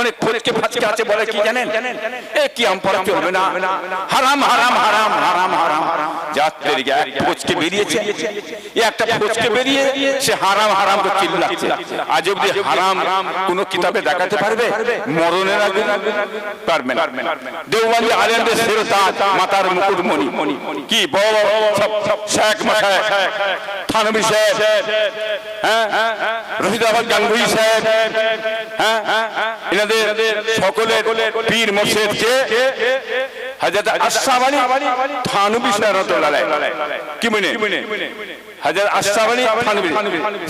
অনেক ফটকে ফাটকে আছে বলে কি জানেন? এ কি আম চলবে না? হারাম হারাম হারাম হারাম হারাম। যাত্রের এক ফচকে বেরিয়েছে। একটা ফচকে বেরিয়ে সে হারাম হারাম করে চিল্লাচ্ছে। আজ অব্দি হারাম কোন কিতাবে দেখাতে পারবে? মরণের আগে পারবে না। দেওবালি আলেমদের শিরতাজ মাতার মুকুটমণি। কি বড় সব শেখ মাসায় থানবী সাহেব হ্যাঁ? রশিদাবাদ গাঙ্গুই সাহেব হ্যাঁ? এনাদের সকলের পীর আশরাফ আলী থানবী সাহেব কি মনে? হাজরত আশরাফ আলী থানবী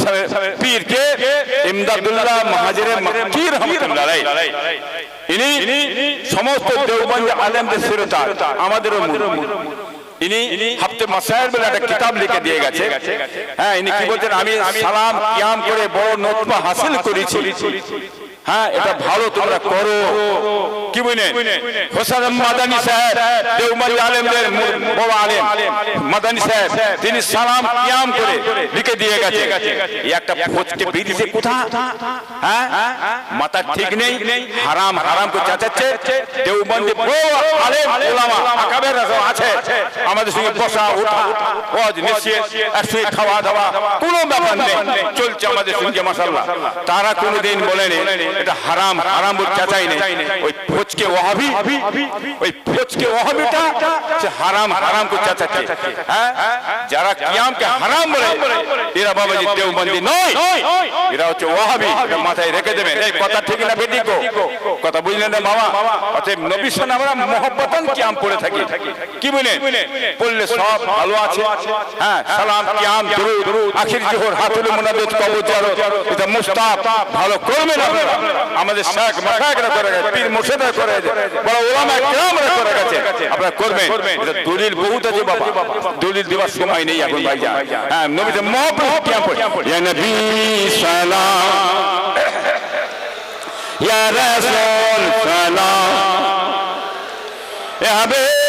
সাহেব পীরকে ইমদাদুল্লাহ মাহাজিরে মক্কি রহমাতুল্লাহ ইনি সমস্ত দেওবন্দ আলেমদের আমাদেরও মূল। ইনি হাফতে মাসায়ের বলে একটা কিতাব লিখে দিয়ে গেছে। হ্যাঁ ইনি কি বলছেন? আমি সালাম কিয়াম করে বড় নতবা হাসিল করেছি। হ্যাঁ এটা ভালো তোমরা করো। কি বুঝলেন হোসেন মাদানী সাহেব দেওবন্দি আলেমদের বড় আলেম। মাদানী সাহেব তিনি সালাম কিয়াম করে লিখে দিয়ে গেছে। এই একটা ফোচকে বেরিয়েছে কোথা হ্যাঁ? মাথা ঠিক নেই হারাম হারাম করে চাচাচ্ছে। দেওবন্দি বড় আলেম ওলামা আকাবের আছে। আমাদের সঙ্গে বসা ওঠা ওয়াজ মিশিয়ে একসঙ্গে খাওয়া দাওয়া কোনো ব্যাপার নেই। চলছে আমাদের সঙ্গে মাসাল্লাহ তারা কোনোদিন বলেনি। এটা হারাম হারাম বলে চাচাই নেই। ওই ফোচকে ওহাবি ওই ফোচকে ওহাবিটা সে হারাম হারাম করে চাচাচ্ছে। হ্যাঁ? যারা কিয়ামকে হারাম বলে এরা বাবাজি দেওবন্দি নয়। এরা হচ্ছে ওহাবি মাথায় রেখে দেবেন। এই কথা ঠিক না বেটি গো? কথা বুঝলেন না বাবা অতএব নবী সঙ্গে আমরা মহব্বতন কিয়াম পড়ে থাকি। কি বুঝলেন পড়লে সব ভালো আছে। হ্যাঁ সালাম কিয়াম দুরুদ আখির জোহর হাতুল মুনাবিদ কবর জারত। এটা মুস্তাব ভালো করবেন আপনারা। আমাদের শেখ মাশায়েখরা করে গেছে, পীর মুর্শিদরা করে গেছে, বড় ওলামা কিরামরা করে গেছে। আপনারা করবেন, এটা দলিল বহুত আছে বাবা। দলিল দেওয়ার সময় নেই এখন ভাইজান। হ্যাঁ নবীতে মহব্বত কিয়াম পড়ে ইয়া নবী সালাম, ইয়া রাসূল সালাম ইয়া হাবিব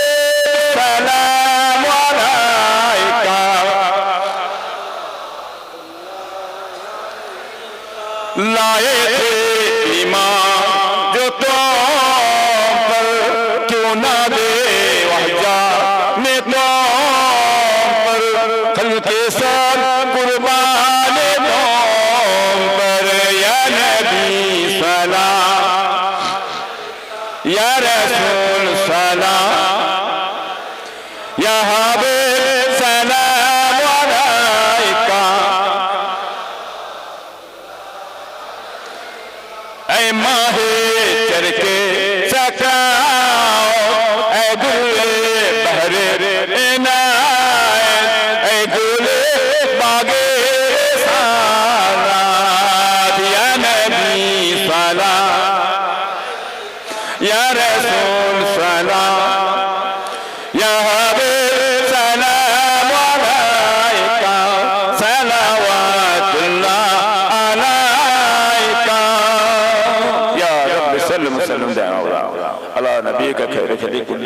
लाए esa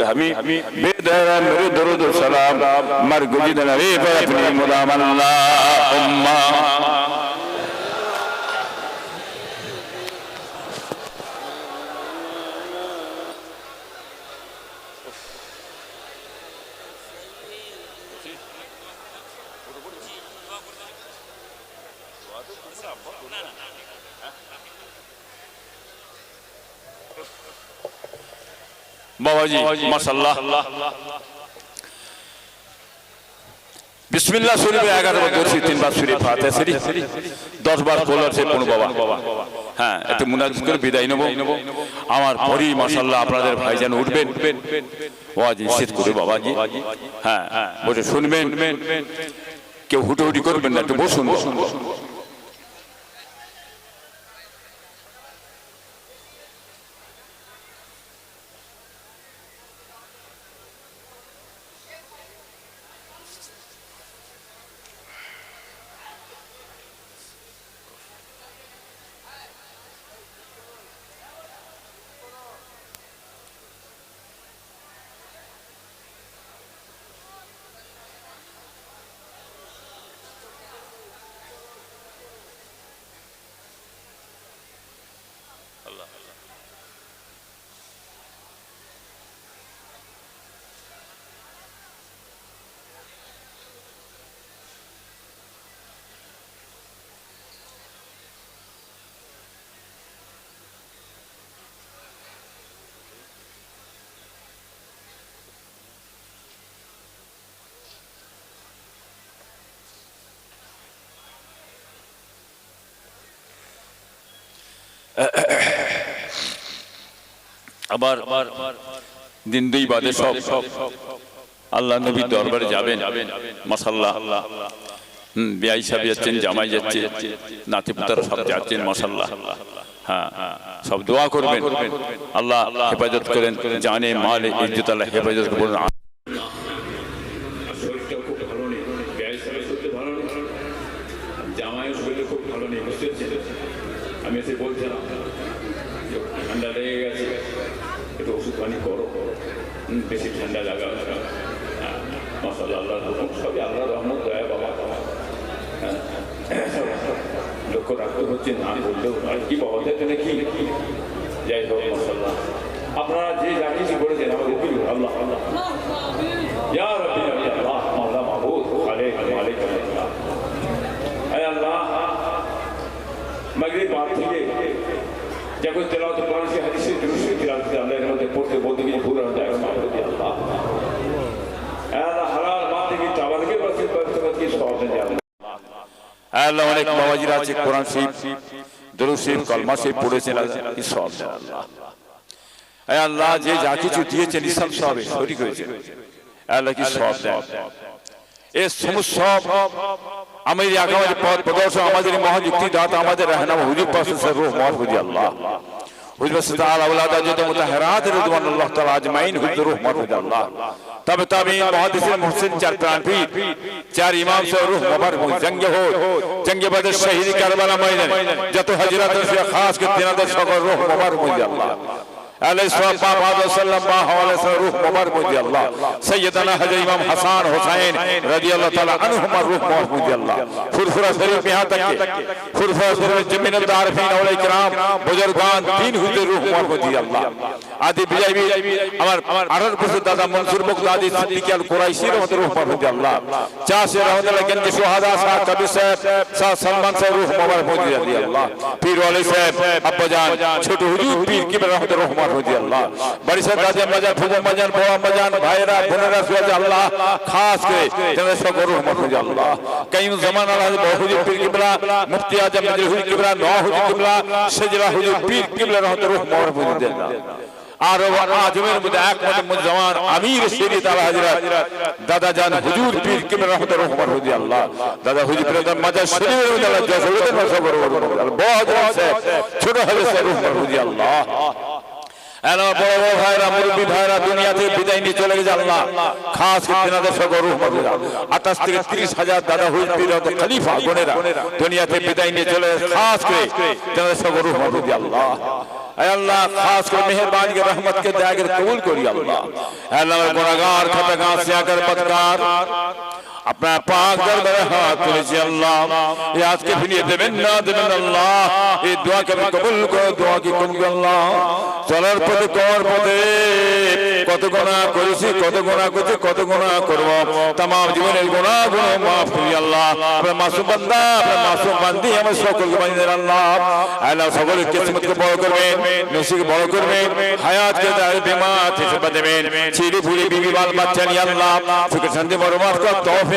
الحمید بید مرد رد السلام مرگ جدن وی پر اپنی مدام اللہ امہ বাবাজি মাশাল্লাহ বিসমিল্লাহ শরীফে এগারো বার দর্শি তিনবার শরীফ ফাতে দশ বার বলার সে কোনো বাবা। হ্যাঁ একটু মুনাজিজ করে বিদায় নেব। আমার পরই মাশাল্লাহ আপনাদের ভাইজান উঠবেন। ওয়াজ নিষেধ করে বাবাজি। হ্যাঁ বসে শুনবেন। কেউ হুটোহুটি করবেন না, একটু বসুন বসুন বসুন। আবার দিন দুই বাদে সব, আল্লাহ নবী দরবারে যাবেন। মাসাল্লাহ বিয়াই সাহেব যাচ্ছেন, জামাই যাচ্ছে নাতি পুতারা সব যাচ্ছেন মাসাল্লাহ হ্যাঁ সব দোয়া করবেন। আল্লাহ হেফাজত করেন, জানে, মালে, ইজ্জত আল্লাহ হেফাজত করুন। আমরা যে জানিয়েছি করেছেন আমাদের দুজন আল্লাহ আল্লাহ ইয়া রাব্বি ইয়া আল্লাহ মাওলা মাহবুব আলাইক মালিক আয় আল্লাহ মাগরিব বাদ থেকে যখন তেলাওয়াত কোরআন সে হাদিসে দুরুসে তেলাওয়াত করে আল্লাহর মধ্যে পড়তে বলতে গিয়ে ভুল হয়ে যায় মাফ করে আল্লাহ আল্লাহ হালাল বাদ থেকে চাওয়ালকে বসে করতে করতে সওয়াব দেয় আল্লাহ আল্লাহ অনেক বাবাজিরা আছে কোরআন শরীফ দুরুদ শরীফ কলমা শরীফ পড়েছেন এই সওয়াব দেয় আল্লাহ আল্লাহ যে যা কিছু দিয়েছেন ইসলাম সবে শরিক হয়েছে। আল্লাহ কি সব দেন? এ সমস্ত সব আমাদের আগামী পথ প্রদর্শক আমাদের মহাযুক্তি দাতা আমাদের রহনাম হুজুর পাশে সর্ব মত বুঝি আল্লাহ। হুজুর তাআলা আওলাদা যত মুতাহহারাত রিদওয়ান আল্লাহ তাআলা আজমাইন হুজুর রহমত বুঝি আল্লাহ। তবে তবে মুহাদ্দিসিন মুহসিন চার প্রাণ চার ইমাম সহ রূহ মুবারক জঙ্গ হো জঙ্গ বদর শহীদ কারবালা ময়দান যত হজরত সে খাস কে তিনাদের সকল রূহ মুবারক বুঝি আল্লাহ। দাদা মনসুর বকদাদি সিদ্দিকী আল কুরাইশি রহমতুল্লাহ রহমতুল্লাহ চাষে রহমতুল্লাহ গঞ্জি সুহাদা শাহ কবি সাহেব শাহ সলমান সাহেব রহমতুল্লাহ পীর ওয়ালি সাহেব আব্বাজান ছোট হুজুর পীর কি রহমতুল্লাহ আল্লাহ সাহেব গাজী মজান ফুজা মজান বাবা মজান ভাইরা, বোনেরা সুয়াজ আল্লাহ, খাস করে তাদের সকল রূহ মুবারক বুঝি আল্লাহ। কাইম জামান আল্লাহ রহমত রহমত মাজার বহুত ছোট হলে হ্যালো, বড় বড় ভাইরা, মুরব্বী ভাইরা দুনিয়া থেকে বিদায় নিয়ে চলে গেছে। আল্লাহ। খাস তিনাদের के रहमत के दायरे कबूल करिए अल्लाह अल्लाह गुनाहगार खतागार से आकर बदकार আপনার পাক দরবারে হাত তুলেছি আল্লাহ। এই আজকে ফিরিয়ে দেবেন না দেবেন আল্লাহ। এই দোয়াকে আমি কবুল করে দোয়া কি কবুল আল্লাহ। চলার পথে কর পথে। কত গোনা করেছি, কত গোনা করছি, কত গোনা করব। তাম জীবনের গোনা গুলো মাফ করি আল্লাহ। আপনার মাসুম বান্দা, আপনার মাসুম বান্দি, আমার সকলকে বানিয়ে আল্লাহ। আল্লাহ সকলের কিসমতকে বড় করবেন নসিকে বড় করবেন। হায়াতকে দাঁড়িয়ে বেমাত হিসেবে দেবেন। ছিড়ি ফুড়ি বিবি বাল বাচ্চা নিয়ে আল্লাহ, সুখে শান্তি বড় মাফ কর তহফে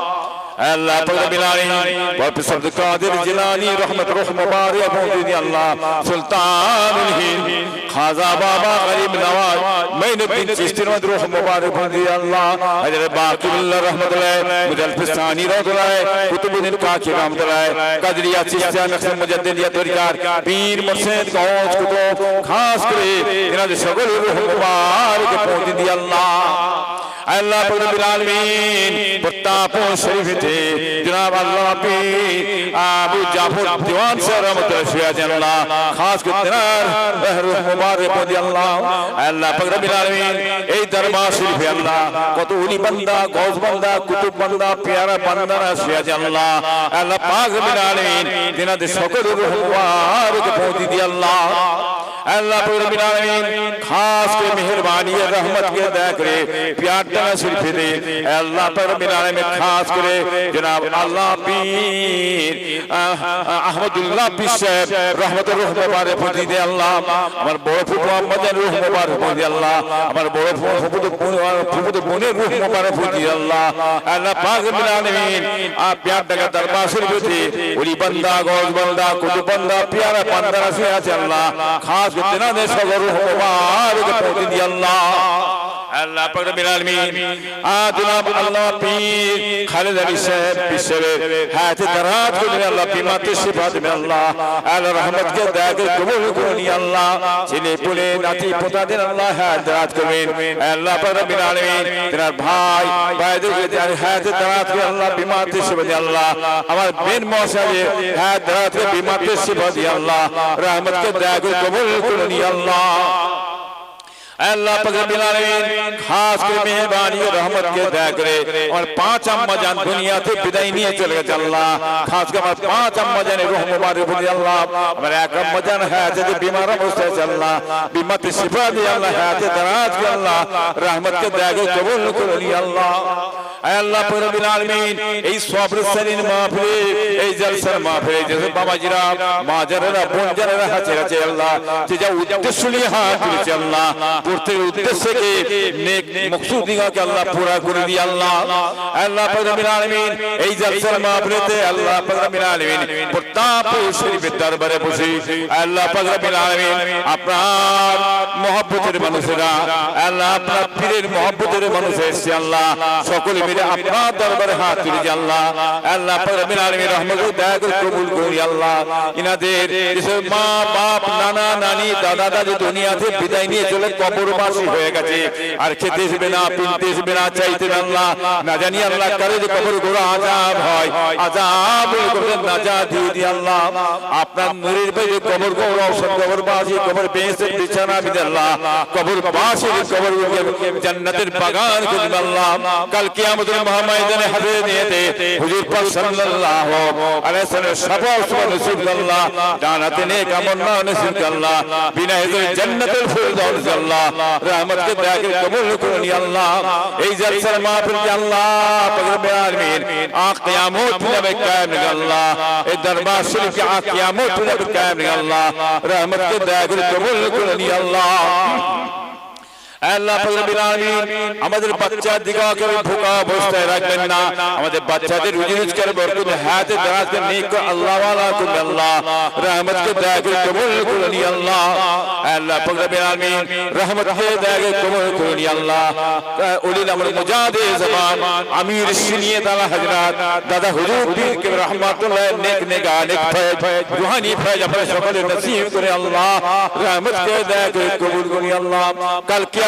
আল্লাহ সবদ কাদের জিলানি রহমত রহ মুবারক মওজুদি আল্লাহ সুলতানুল হিন্দ খাজা বাবা গরিব নওয়াজ মাইনুদ্দিন চিশতি রহমত রহ মুবারক মওজুদি আল্লাহ হযরত বাকিবুল্লাহ রহমতুল্লাহ মুজাল ফিসানি রহমতুল্লাহ কুতুবুদ্দিন কাকি রহমতুল্লাহ কাদরিয়া চিশতিয়া নকশা মুজাদ্দিদিয়া তরিকার পীর মুর্শিদ গৌস কুতুব খাস করে এনাদের সকল রহ মুবারক মওজুদি আল্লাহ। আল্লাহ রব্বুল আলামিন প্রতাপপুর শরীফে জনাব আল্লাহ পীর আবু জাফর দিওয়ান সাহেব রহমতুল্লাহ সিরাজ আল্লাহ, খাস করে তেনার রহরুহ মুবারক দি আল্লাহ আল্লাহ রব্বুল আলামিন এই দরবার শরীফে আল্লাহ, কত উলি বান্দা গৌস বান্দা, কুতুব বান্দা, পেয়ারা বান্দারা সিরাজ আল্লাহ। আল্লাহ পাক রব্বুল আলামিন তেনাদের সকল রূহ মুবারক পৌঁছে দি আল্লাহ अल्लाह पर रब्बिल आलमीन खास के मेहरबानी और रहमत के दया करे प्यार तना सिर्फ दे अल्लाह पर रब्बिल आलमीन खास करे जनाब अल्लाह पीर আহ, আহমদুল্লাহ পীর সাহেব রহমতের রূহ মোবারক প্রতি দে আল্লাহ আমার বড় ফুফু আম্মাদের রূহ মোবারক প্রতি দে আল্লাহ আমার বড় ফুফু ফুফু বোনের রূহ মোবারক প্রতি দে আল্লাহ আল্লাহ পাক রব্বিল আলামিন आप प्यार टका दरबार शरीफ थी उली बंदा गौज बंदा कुतुब बंदा प्यारा बंदा से আছে আল্লাহ খাস جتنا نے سب روح مبارک پہنچ دی اللہ আল্লাহ পাক রব্বিল আলামিন আ জনাব আল্লাহ পীর খালেদ আলী সাহেব বিশ্বরে হায়াতে দারাজ করে আল্লাহ বিমাতে শিফা দেবে আল্লাহ আল্লাহ রহমত কে দয়া করে কবুল করুন ইয়া আল্লাহ ছেলে পুলে নাতি পোতাদের আল্লাহ হায়াত দারাজ করবেন আল্লাহ পাক রব্বিল আলামিন তেনার ভাই ভাইদের হায়াতে দারাজ করে আল্লাহ বিমাতে শিফা দিয়ে আল্লাহ আমার বেন মহাশয় হায়াত দারাজ করে বিমাতে শিফা দিয়ে আল্লাহ রহমত কে দয়া করে কবুল করুন ইয়া আল্লাহ अल्लाह पगरबिलारीन खास कर मेहरबानी और रहमत के दया करे। और पाँच अम्मा जान दुनिया से विदाई नहीं चले गए अल्लाह खास कर पाँच अम्मा जान रूह मुबारक दे अल्लाह। और एक अम्मा जान है जो बीमार अवस्था से अल्लाह बीमत शिफा दे अल्लाह है दराज के अल्लाह। रहमत के दया को कबूल कर अल्लाह। এই এই আল্লাহ। আপনার মহব্বতের মানুষেরা আপনার পীরের মানুষ এসেছে আল্লাহ। সকলে মিলে আপনার দরবারে হাত তুলেছে আল্লাহ আল্লাহ রব্বিল আলামিন রহমত দয়া করে কবুল করি আল্লাহ। ইনাদের মা, বাপ, নানা, নানি, দাদা, দাদি দুনিয়াতে বিদায় নিয়ে চলে কবরবাসী হয়ে গেছে। আর খেতে আসবে না, পিনতে আসবে না, চাইতে আল্লাহ। না জানি আল্লাহ কারে যে কবর গোড়া আজাব হয়। আজাব নাজা দিয়ে দিয়ে আল্লাহ, আপনার নূরের বাইরে কবর গোড়া সব কবরবাসী, কবর বেঁচে বিছানা বিদে আল্লাহ কবর বাসী কবর জান্নাতের বাগান করবে আল্লাহ। কাল কিয়ামতের মহাময়দানে হাজির নিয়েতে হুজুর পাক সাল্লাল্লাহু আলাইহি সাল্লাম সফল সুবহান নসিব আল্লাহ জানাতে নেক আমন্না নসিব আল্লাহ, বিনা হিজর জান্নাতুল ফিরদাউস আল্লাহ রহমত কে দয়া করে কবুল করুন ইয়া আল্লাহ। এই জলসার মাহফিল কে আল্লাহ পাক রব্বুল আলামিন আ কিয়ামত নবে কায়েম আল্লাহ। এই দরবার শরীফ কে আ কিয়ামত নবে কায়েম আল্লাহ। রহমত কে কবুল করুন ইয়া আল্লাহ আল্লাহ পাক রব্বুল আলামিন আমাদের বাচ্চা দিগাকে ভোকা অবস্থায় রাখবেন না।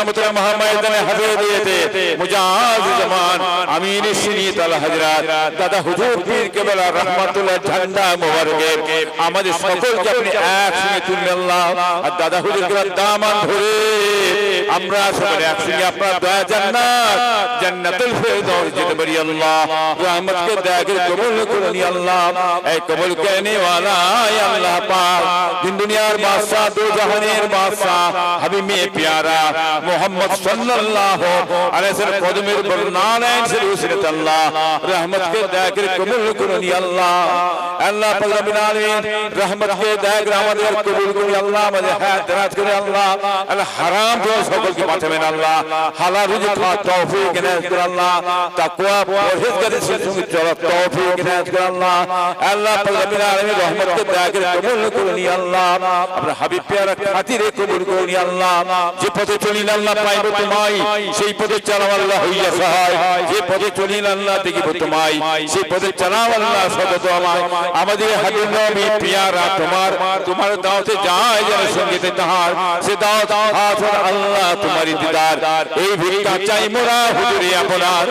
কেয়ামতের মহাময়দানে হাজির দিয়েছে। মুজাহিদ জামান, আমিন সিনি তাল হযরত। দাদা হুজুর পীর কেবলা রহমাতুল্লাহ ঝান্ডা মোবারকে। আমাদের সকলকে আপনি একসঙ্গে তুললেন আল্লাহ। আর দাদা হুজুর কেবলা দামান ধরে। আমরা সকলে একসঙ্গে আপনার দয়া জান্নাত, জান্নাতুল ফেরদাউস যেতে আল্লাহ। রহমত কে কবুল করুন আল্লাহ। এই কবুল করনে ওয়ালা আল্লাহ পাক। দুনিয়ার বাদশাহ, দো জাহানের বাদশাহ। হাবিবে প্যারা मोहम्मद सल्लल्लाहु अलैहि वसल्लम कदमेर बरनाने से उसरत अल्लाह रहमत के दया के कबूल करनी अल्लाह अल्लाह पाक रब्बुल आलमीन रहमत के दया के আমাদের কবুল করি আল্লাহ আমাদের হায়াত দারাজ করে আল্লাহ আল্লাহ হারাম থেকে সকলকে বাঁচাবেন আল্লাহ হালাল রুজি খাওয়ার তৌফিক এনায়েত করে আল্লাহ তাকওয়া পরহেজগারের সঙ্গে চলার তৌফিক এনায়েত করে আল্লাহ আল্লাহ পাক রব্বুল আলামিন রহমত কে দয়া করে কবুল করুন ইয়া আল্লাহ আপনার হাবিব পেয়ারা খাতিরে কবুল করুন ইয়া আল্লাহ যে পথে চলিল আল্লাহ পাইব তোমায়। সেই পথে চালাও আল্লাহ হইয়া সহায়। যে পথে চলিল আল্লাহ দেখিব তোমায়। সেই পথে চালাও আল্লাহ সদত আমায়। আমাদের হাবিব নবী পেয়ারা তোমার। তোমার। দাওতে যায় যেন সঙ্গীতে তাহার। সে দাওত হাসর আল্লাহ তোমারই দিদার এই ভিক্ষা চাই মোরা হুজুরে আপনার।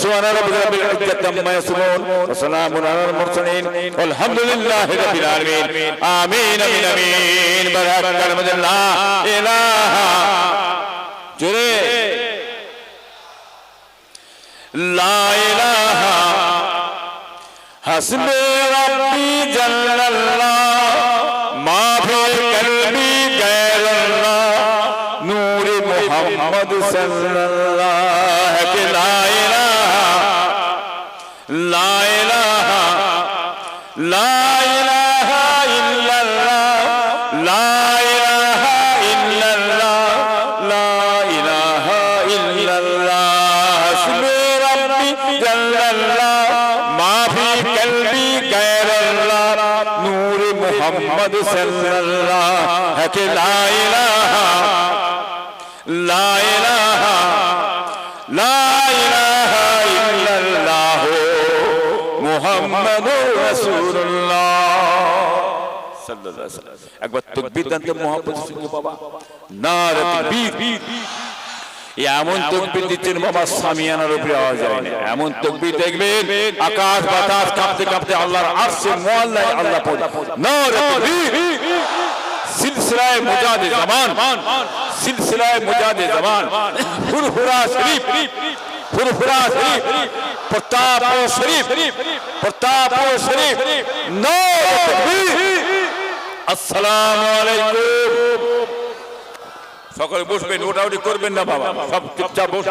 সুবহান রাব্বিল ইজ্জাতি আম্মা ওয়া সালামুন আলাল মুরসালিন। আলহামদুলিল্লাহি রাব্বিল আলামিন। আমিন আমিন আমিন বারাকাত কালমাতুল্লাহ ইলাহা জোরে। লাইলাহা হাসবে রব্বি জাল্লাল্লাহ মা ফির কলবি গায়রুল্লাহ নূর মুহাম্মদ সাল্লাল্লাহু। মুহাম্মদ সাল্লাল্লাহু কে লা ইলাহা লা ইলাহা লা ইলাহা ইল্লাল্লাহ মুহাম্মাদুর রাসূলুল্লাহ। সাল্লাল্লাহু আলাইহি একবার তাকবীর দেন তো মুহাম্মদ বাবা। নারে তাকবীর। এমন তকবির দিচ্ছেন বাবা সামিয়ানার উপরে আওয়াজ যায় না। এমন তকবির দেখবেন আকাশ বাতাস কাঁপতে কাঁপতে আল্লাহর আরশে মুআল্লায় আল্লাহ পৌঁছে নারে তাকবীর সিলসিলায় মুজাদে জামান। সিলসিলায় মুজাদে জামান। ফুরফুরা শরীফ। ফুরফুরা শরীফ। প্রতাপ শরীফ। প্রতাপ শরীফ। নারে তাকবীর আসসালামু আলাইকুম। সকলে বসবেন ওটাউটি করবেন না বাবা। সব চুপচাপ বস।